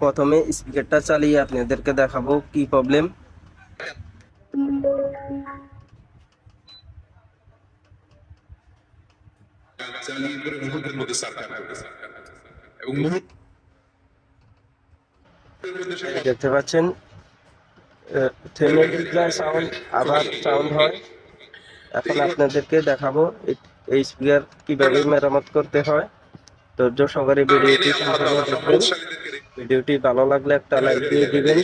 প্রথমে স্পিকারটা চালিয়ে আপনাদেরকে দেখাবো কি প্রবলেম দেখতে পাচ্ছেন সাউন্ড আবার সাউন্ড হয়। এখন আপনাদেরকে দেখাবো এই- এই স্পিকার কীভাবে মেরামত করতে হয়। ধৈর্য সহকারে ভিডিওটি সম্পূর্ণ দেখবেন। ভিডিওটি ভালো লাগলে একটা লাইক দিয়ে দিবেন।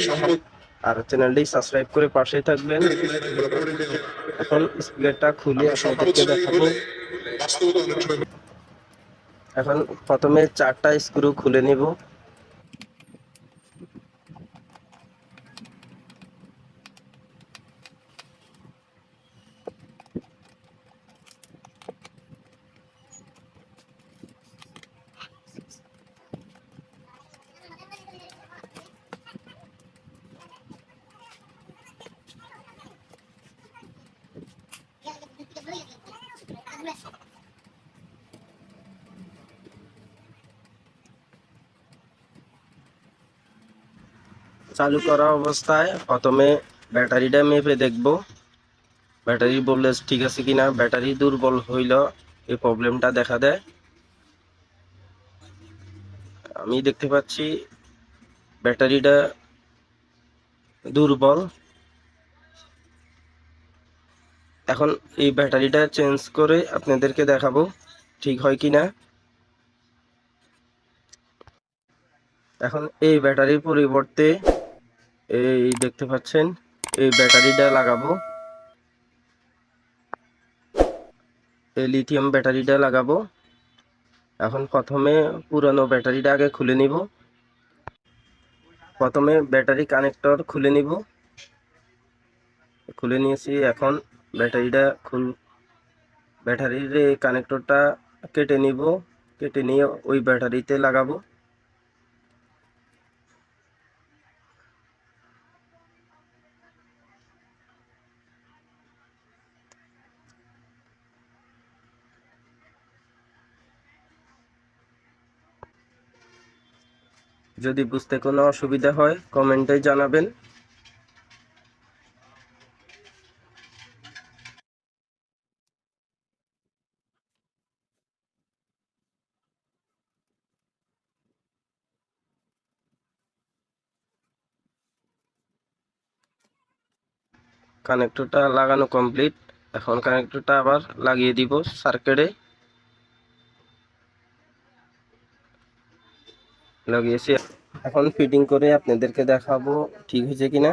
আর চ্যানেলটি সাবস্ক্রাইব করে পাশেই থাকবেন। এখন স্পিকারটা খুলে আপনাদেরকে দেখাবো। এখন প্রথমে চারটা স্ক্রু খুলে নিব। চালু করা অবস্থায় প্রথমে ব্যাটারিটা মেপে দেখব। ব্যাটারি ভোল্টেজ ঠিক আছে কিনা? ব্যাটারি দুর্বল হইল, এই প্রবলেমটা দেখা দেয়। আমি দেখতে পাচ্ছি ব্যাটারিটা দুর্বল। এখন এই ব্যাটারিটা চেঞ্জ করে আপনাদেরকে দেখাবো, ঠিক হয় কিনা। এখন এই ব্যাটারির পরিবর্তে এই দেখতে পাচ্ছেন, এই ব্যাটারিটা লাগাবো। এই লিথিয়াম ব্যাটারিটা লাগাবো। এখন প্রথমে পুরানো ব্যাটারিটা আগে খুলে নিব। প্রথমে ব্যাটারি কানেক্টর খুলে নিব। খুলে নিয়েছি, এখন ব্যাটারিটা খুল, ব্যাটারির কানেক্টরটা কেটে নিব। কেটে নিয়ে ওই ব্যাটারিতে লাগাবো। যদি বুঝতে কোনো অসুবিধা হয়, কমেন্টে জানাবেন। কানেক্টরটা লাগানো কমপ্লিট। এখন কানেক্টরটা আবার লাগিয়ে দিব সার্কিটে লাগিয়েছি। এখন ফিটিং করে আপনাদেরকে দেখাবো ঠিক হয়েছে কিনা।